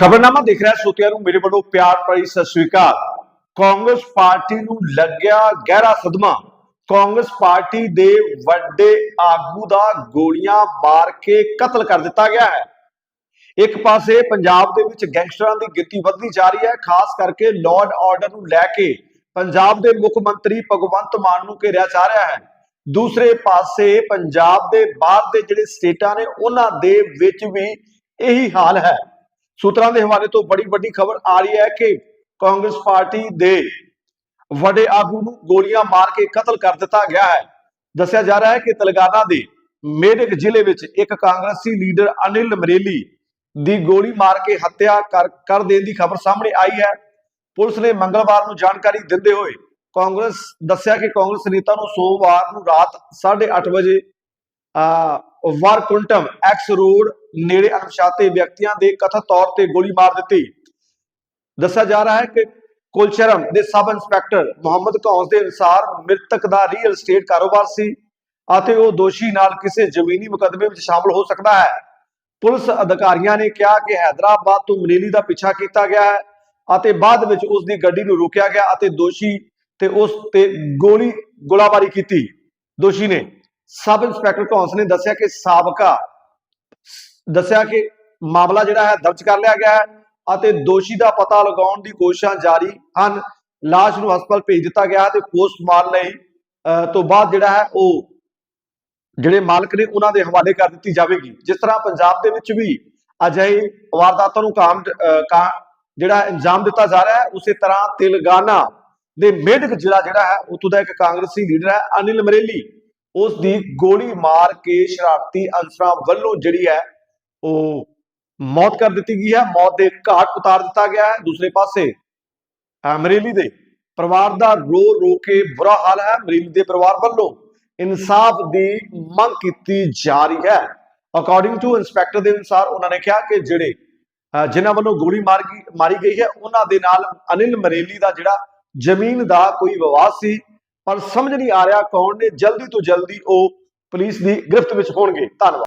ਖਬਰਨਾਮਾ ਦੇਖ ਰਿਹਾ ਸੋਤਿਆਂ ਨੂੰ, ਮੇਰੇ ਵੱਲੋਂ ਪਿਆਰ ਭਰੀ ਸਤਿ ਸ੍ਰੀ ਅਕਾਲ। ਕਾਂਗਰਸ ਪਾਰਟੀ ਨੂੰ ਲੱਗਿਆ ਗਹਿਰਾ ਸਦਮਾ। ਕਾਂਗਰਸ ਪਾਰਟੀ ਦੇ ਵੱਡੇ ਆਗੂ ਦਾ ਗੋਲੀਆਂ ਮਾਰ ਕੇ ਕਤਲ ਕਰ ਦਿੱਤਾ ਗਿਆ ਹੈ। ਇੱਕ ਪਾਸੇ ਪੰਜਾਬ ਦੇ ਵਿੱਚ ਗੈਂਗਸਟਰਾਂ ਦੀ ਗਿਣਤੀ ਵੱਧਦੀ ਜਾ ਰਹੀ ਹੈ, ਖਾਸ ਕਰਕੇ ਲਾਅ ਆਰਡਰ ਨੂੰ ਲੈ ਕੇ ਪੰਜਾਬ ਦੇ ਮੁੱਖ ਮੰਤਰੀ ਭਗਵੰਤ ਮਾਨ ਨੂੰ ਘੇਰਿਆ ਜਾ ਰਿਹਾ ਹੈ। ਦੂਸਰੇ ਪਾਸੇ ਪੰਜਾਬ ਦੇ ਬਾਹਰ ਦੇ ਜਿਹੜੇ ਸਟੇਟਾਂ ਨੇ, ਉਹਨਾਂ ਦੇ ਵਿੱਚ ਵੀ ਇਹੀ ਹਾਲ ਹੈ। ਸੂਤਰਾਂ ਦੇ ਹਵਾਲੇ ਤੋਂ ਬੜੀ ਵੱਡੀ ਖਬਰ ਆ ਰਹੀ ਹੈ ਕਿ ਕਾਂਗਰਸ ਪਾਰਟੀ ਦੇ ਵੱਡੇ ਆਗੂ ਨੂੰ ਗੋਲੀਆਂ ਮਾਰ ਕੇ ਕਤਲ ਕਰ ਦਿੱਤਾ ਗਿਆ ਹੈ। ਦੱਸਿਆ ਜਾ ਰਿਹਾ ਹੈ ਕਿ ਤੇਲੰਗਾਨਾ ਦੇ ਮੇਡਕ ਜ਼ਿਲ੍ਹੇ ਵਿੱਚ ਇੱਕ ਕਾਂਗਰਸੀ ਲੀਡਰ ਅਨਿਲ ਮਰੇਲੀ ਦੀ ਗੋਲੀ ਮਾਰ ਕੇ ਹੱਤਿਆ ਕਰ ਕਰ ਦੇਣ ਦੀ ਖਬਰ ਸਾਹਮਣੇ ਆਈ ਹੈ। ਪੁਲਿਸ ਨੇ ਮੰਗਲਵਾਰ ਨੂੰ ਜਾਣਕਾਰੀ ਦਿੰਦੇ ਹੋਏ ਕਾਂਗਰਸ ਦੱਸਿਆ ਕਿ ਕਾਂਗਰਸ ਨੇਤਾ ਨੂੰ ਸੋਮਵਾਰ ਨੂੰ ਰਾਤ 8:30 ਵਜੇ ਵਾਰਕੁੰਟਮ ਐਕਸ ਰੋਡ ਨੇੜੇ ਅਣਪਛਾਤੇ ਵਿਅਕਤੀਆਂ ਦੇ ਕਥਿਤ ਤੌਰ ਤੇ ਗੋਲੀ ਮਾਰ ਦਿੱਤੀ। ਦੱਸਿਆ ਜਾ ਰਿਹਾ ਹੈ ਕਿ ਕੁਲਸ਼ਰਮ ਦੇ ਸਬ ਇੰਸਪੈਕਟਰ ਮੁਹੰਮਦ ਕੌਂਸ ਦੇ ਅਨੁਸਾਰ ਮ੍ਰਿਤਕ ਦਾ ਰੀਅਲ ਏਸਟੇਟ ਕਾਰੋਬਾਰ ਸੀ ਅਤੇ ਉਹ ਦੋਸ਼ੀ ਨਾਲ ਕਿਸੇ ਜ਼ਮੀਨੀ ਮੁਕਦਮੇ ਵਿੱਚ ਸ਼ਾਮਲ ਹੋ ਸਕਦਾ ਹੈ। ਪੁਲਿਸ ਅਧਿਕਾਰੀਆਂ ਨੇ ਕਿਹਾ ਕਿ ਹైదరాబాద్ ਤੋਂ ਮਨੇਲੀ ਦਾ ਪਿੱਛਾ ਕੀਤਾ ਗਿਆ ਹੈ ਅਤੇ ਬਾਅਦ ਵਿੱਚ ਉਸ ਦੀ ਗੱਡੀ ਨੂੰ ਰੋਕਿਆ ਗਿਆ ਅਤੇ ਦੋਸ਼ੀ ਤੇ ਉਸ ਤੇ ਗੋਲੀ, ਗੋਲਾਬਾਰੀ ਕੀਤੀ। ਦੋਸ਼ੀ ਨੇ ਸਬ ਇੰਸਪੈਕਟਰ ਕੌਂਸ ਨੇ ਦੱਸਿਆ ਕਿ ਸਾਬਕਾ, ਦੱਸਿਆ ਕਿ ਮਾਮਲਾ ਜਿਹੜਾ ਹੈ ਦਰਜ ਕਰ ਲਿਆ ਗਿਆ ਹੈ ਅਤੇ ਦੋਸ਼ੀ ਦਾ ਪਤਾ ਲਗਾਉਣ ਦੀ ਕੋਸ਼ਿਸ਼ਾਂ ਜਾਰੀ ਹਨ। ਲਾਸ਼ ਨੂੰ ਹਸਪਤਾਲ ਭੇਜ ਦਿੱਤਾ ਗਿਆ ਤੇ ਪੋਸਟਮਾਰਟਮ ਲਈ ਤੋਂ ਬਾਅਦ ਜਿਹੜਾ ਹੈ ਉਹ ਜਿਹੜੇ ਮਾਲਕ ਨੇ ਉਹਨਾਂ ਦੇ ਹਵਾਲੇ ਕਰ ਦਿੱਤੀ ਜਾਵੇਗੀ। ਜਿਸ ਤਰ੍ਹਾਂ ਪੰਜਾਬ ਦੇ ਵਿੱਚ ਵੀ ਅਜਿਹੇ ਵਾਰਦਾਤਾਂ ਨੂੰ ਕਾਮ ਜਿਹੜਾ ਇੰਜਾਮ ਦਿੱਤਾ ਜਾ ਰਿਹਾ ਹੈ, ਉਸੇ ਤਰ੍ਹਾਂ ਤੇਲੰਗਾਨਾ ਦੇ ਮੇਡਕ ਜ਼ਿਲ੍ਹਾ ਜਿਹੜਾ ਹੈ, ਉੱਥੋਂ ਦਾ ਇੱਕ ਕਾਂਗਰਸੀ ਲੀਡਰ ਹੈ, ਅਨਿਲ ਮਰੇਲੀ। ਉਸ ਦੀ ਗੋਲੀ ਮਾਰ ਕੇ ਸ਼ਰਾਰਤੀ ਅਨਸਰਾਂ ਵੱਲੋਂ ਜਿਹੜੀ ਹੈ ਉਹ ਮੌਤ ਕਰ ਦਿੱਤੀ ਗਈ ਹੈ। ਮੌਤ ਦੇ ਘਾਟ ਉਤਾਰ ਦਿੱਤਾ ਗਿਆ ਹੈ। ਦੂਸਰੇ ਪਾਸੇ ਅਮਰੇਲੀ ਦੇ ਪਰਿਵਾਰ ਦਾ ਰੋ ਰੋ ਕੇ ਬੁਰਾ ਹਾਲ ਹੈ। ਅਮਰੇਲੀ ਦੇ ਪਰਿਵਾਰ ਵੱਲੋਂ ਇਨਸਾਫ ਦੀ ਮੰਗ ਕੀਤੀ ਜਾ ਰਹੀ ਹੈ। ਅਕੋਰਡਿੰਗ ਟੂ ਇਨਸਪੈਕਟਰ ਦੇ ਅਨੁਸਾਰ ਉਹਨਾਂ ਨੇ ਕਿਹਾ ਕਿ ਜਿਹੜੇ ਅਹ, ਜਿਨ੍ਹਾਂ ਵੱਲੋਂ ਗੋਲੀ ਮਾਰ ਮਾਰੀ ਗਈ ਹੈ ਉਹਨਾਂ ਦੇ ਨਾਲ ਅਨਿਲ ਮਰੇਲੀ ਦਾ ਜਿਹੜਾ ਜ਼ਮੀਨ ਦਾ ਕੋਈ ਵਿਵਾਦ ਸੀ ਪਰ ਸਮਝ ਨਹੀਂ ਆ ਰਿਹਾ ਕੌਣ ਨੇ, ਜਲਦੀ ਤੋਂ ਜਲਦੀ ਉਹ ਪੁਲਿਸ ਦੀ ਗ੍ਰਿਫਤ ਵਿੱਚ ਹੋਣਗੇ। ਧੰਨਵਾਦ।